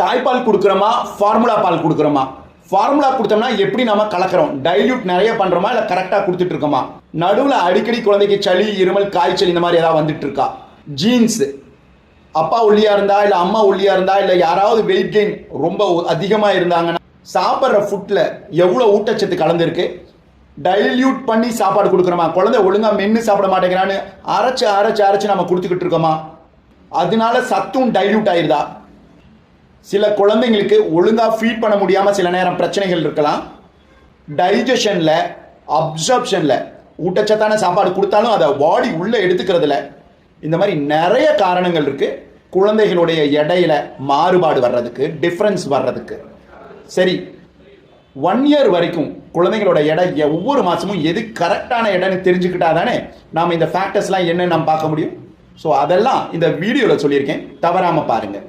தாய்ப்பால் கொடுக்குறோமா? ஃபார்முலா பால் கொடுக்குறோமா? ஃபார்முலா கொடுத்தோம்னா எப்படி நம்ம கலக்கிறோம்? டைல்யூட் நிறைய பண்ணுறோமா இல்லை கரெக்டாக கொடுத்துட்டு இருக்கோமா? நடுவில் அடிக்கடி குழந்தைக்கு சளி இருமல் காய்ச்சல் இந்த மாதிரி ஏதாவது வந்துட்டு இருக்கா? ஜீன்ஸ் அப்பா ஒல்லியா இருந்தா இல்லை அம்மா ஒல்லியா இருந்தா இல்லை யாராவது வெயிட் கெயின் ரொம்ப அதிகமாக இருந்தாங்கன்னா சாப்பிட்ற ஃபுட்டில் எவ்வளோ ஊட்டச்சத்து கலந்துருக்கு? டைல்யூட் பண்ணி சாப்பாடு கொடுக்குறோமா? குழந்தை ஒழுங்கா மென்று சாப்பிட மாட்டேங்கிறான்னு அரைச்சு அரைச்சு அரைச்சு நம்ம கொடுத்துக்கிட்டு இருக்கோமா? அதனால சத்தும் டைல்யூட் ஆயிருதா? சில குழந்தைங்களுக்கு ஒழுங்காக ஃபீட் பண்ண முடியாமல் சில நேரம் பிரச்சனைகள் இருக்கலாம். டைஜஷனில் அப்சர்ப்ஷனில் ஊட்டச்சத்தான சாப்பாடு கொடுத்தாலும் அதை பாடி உள்ளே எடுத்துக்கிறதுல இந்த மாதிரி நிறைய காரணங்கள் இருக்குது குழந்தைகளுடைய எடையில மாறுபாடு வர்றதுக்கு டிஃப்ரென்ஸ் வர்றதுக்கு. சரி ஒன் இயர் வரைக்கும் குழந்தைங்களோட எடை ஒவ்வொரு மாதமும் எது கரெக்டான எடைன்னு தெரிஞ்சுக்கிட்டா தானே நாம் இந்த ஃபேக்டர்ஸ்லாம் என்னன்னு நம்ம பார்க்க முடியும். ஸோ அதெல்லாம் இந்த வீடியோவில் சொல்லியிருக்கேன். தவறாமல் பாருங்கள்